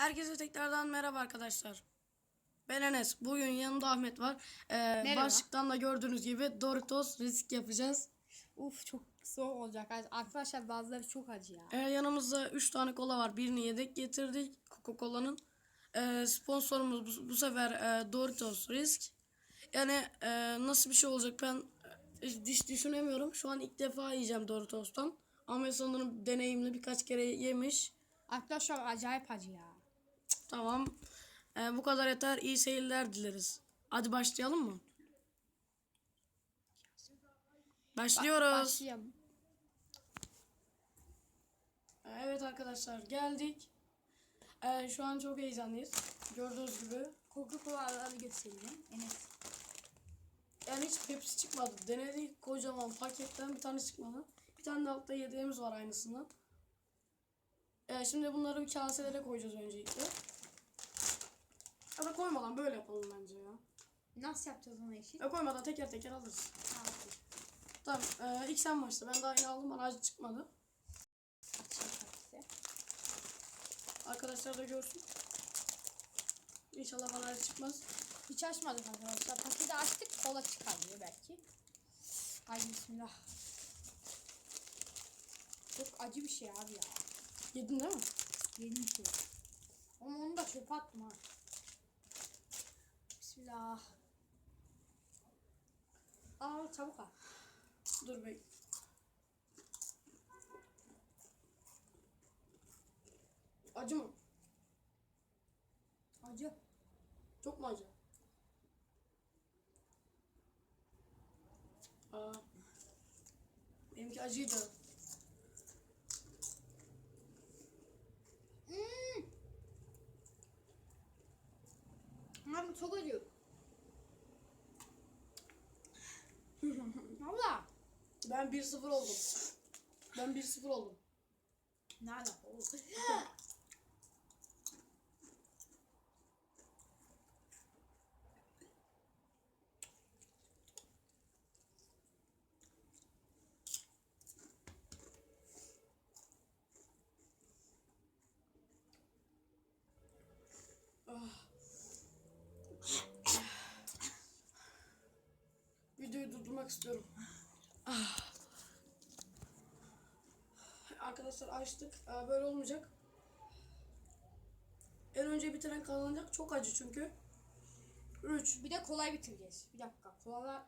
Herkese tekrardan merhaba arkadaşlar. Ben Enes. Bugün yanımda Ahmet var. Ee, Merhaba. başlıktan da gördüğünüz gibi Doritos risk yapacağız. Uf çok soğuk olacak. Arkadaşlar bazıları çok acı ya. Ee, yanımızda 3 tane kola var. Birini yedek getirdik. Coca-Cola'nın. Ee, sponsorumuz bu, bu sefer e, Doritos risk. Yani e, nasıl bir şey olacak ben e, hiç düşünemiyorum. Şu an ilk defa yiyeceğim Doritos'tan. Ahmet sanırım deneyimli birkaç kere yemiş. Arkadaşlar acayip acı ya. Tamam. Ee, bu kadar yeter. İyi seyirler dileriz. Hadi başlayalım mı? Başlıyoruz. Başlayalım. Evet arkadaşlar geldik. Ee, şu an çok heyecanlıyız. Gördüğünüz gibi. Coca-Cola'ları göstereyim. Enes. Yani hiç Pepsi çıkmadı. Denedik kocaman paketten bir tane çıkmadı. Bir tane de altta yediğimiz var aynısından. Ee, şimdi bunları bir kaselere koyacağız öncelikle. Koymadan böyle yapalım bence ya. Nasıl yapacağız onu eşit? Ya koymadan teker teker alırız. Okey. Tamam. E, ilk sen başla. Ben daha yeni aldım. Bana acı çıkmadı. Arkadaşlar da görsün. İnşallah bana çıkmaz. Hiç açmadık arkadaşlar. Paketi açtık kola çıkarmıyor belki. Ay bismillah. Çok acı bir şey abi ya. Yedin değil mi? Yedim ki. Ama onu da çöpe attım ha. Bismillah. Aa çabuk al. Dur bek. Acı mı? Acı. Çok mu acı? Aa. Benimki acıydı. Hmm. Abi çok acı. Valla. Ben 1-0 oldum. Ben 1-0 oldum. Ne alaka oğlum? Videoyu durdurmak istiyorum. Ah. Arkadaşlar açtık. Aa, Böyle olmayacak. En önce bitiren kazanacak. Çok acı çünkü. 3. Bir de kolay bitireceğiz. Bir dakika. Kola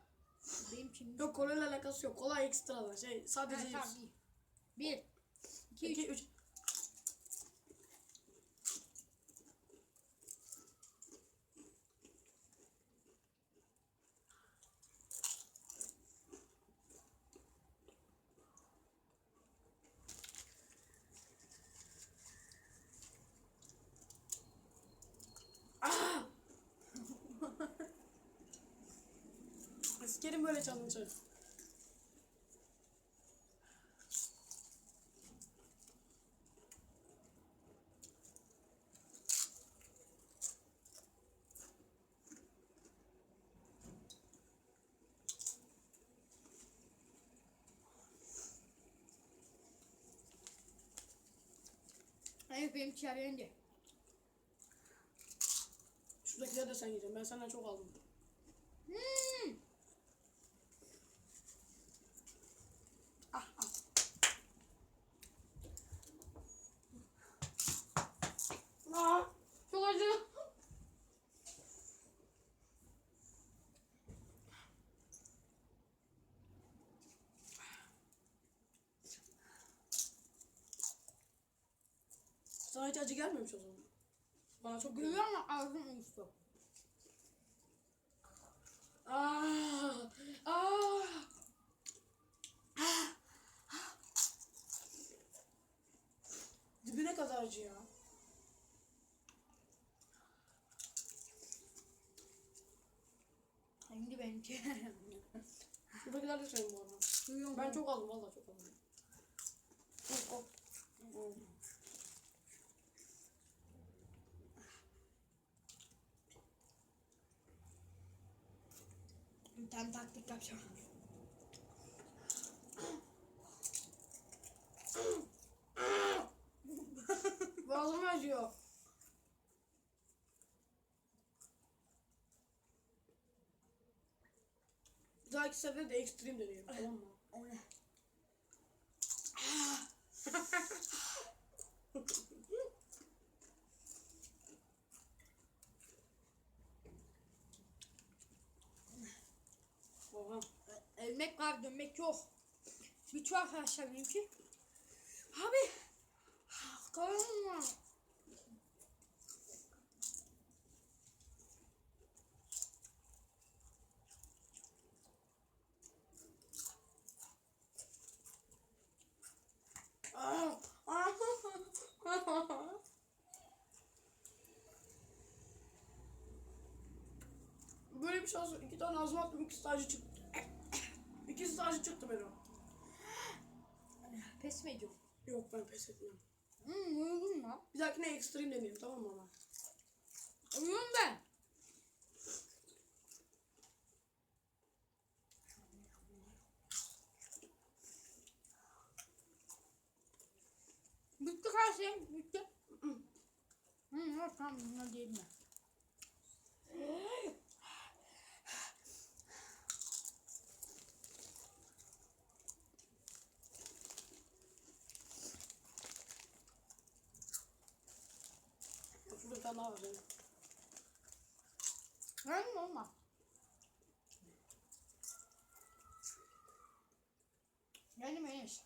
benim kimim? Yok kolayla alakası yok. Kolay ekstradan. Şey sadece Ha, tamam, iyi. Bir. İki, 2 üç. 3. Sikerim böyle challenge. Hayır benim içeri önce. Şuradakileri de sen yiyeceksin. Ben senden çok aldım. Hmm. Ah ah. Ah, çok acı. Sana hiç acı gelmemiş o zaman. Bana çok. Görüyor musun ağzım uyuştu. Ah, ah. Dibine kadar acı ya. Hangi benimki? Buradakiler de senin bu arada. Ben çok aldım valla çok aldım. Of, of. Ben taktik yapacağım. Boğazım acıyor. Bir dahaki sefer de ekstrem deneyim. Tamam mı? O? Dönmek yok. Bitiyor arkadaşlar benimki. Abi. Ah. Böyle bir şans iki tane ağzıma attım ikisi sadece çıktı. İkisi sadece çıktı benim. Pes mi ediyorum? Yok ben pes etmiyorum. Hmm, uyudum lan. Bir dahakine ekstrem deneyelim tamam mı ama? Uyudum ben. Bitti her şey. Bitti. Hı, evet, tamam bunlar değil mi? Benim. Ben olmaz. Benim Enes.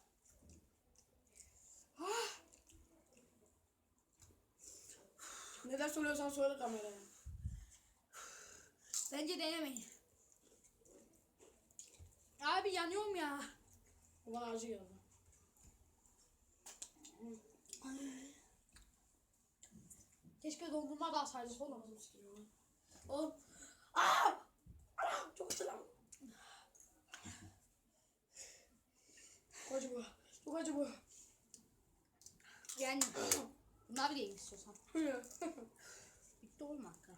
Neden söylüyorsan söyle kameraya. Bence denemeyin. Abi yanıyorum ya. Bana acı Keşke dondurma da alsaydık oğlum. Oğlum. Aa! Ana! Çok lan. Çok acı bu. Çok acı bu. Yani bunlar da yiyin istiyorsan. Bitti oğlum hakkı.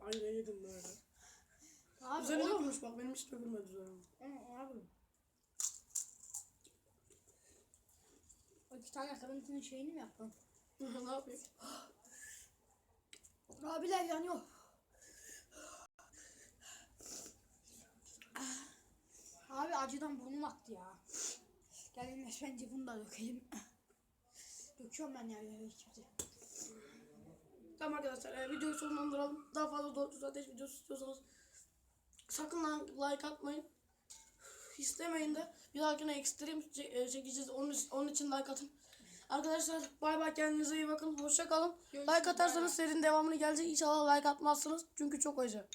Ay ne yedim böyle. Abi Üzerine oğlum. dökülmüş bak benim hiç dökülmedi üzerine. Hı, Abi. O iki tane kadının şeyini mi yapalım? ne yapayım? Abiler yanıyor. Abi acıdan burnum aktı ya. Gel Enes bence bunu da dökelim. Döküyorum ben böyle ikimizi. Tamam arkadaşlar e, videoyu sonlandıralım. Daha fazla 400 ateş videosu istiyorsanız sakın lan like atmayın. İstemeyin de bir dahakine ekstrem e, çekeceğiz. Onun, onun için like atın. Arkadaşlar bay bay kendinize iyi bakın. Hoşça kalın. Görüşürüz, Like atarsanız serinin devamını gelecek. İnşallah like atmazsınız. Çünkü çok acı.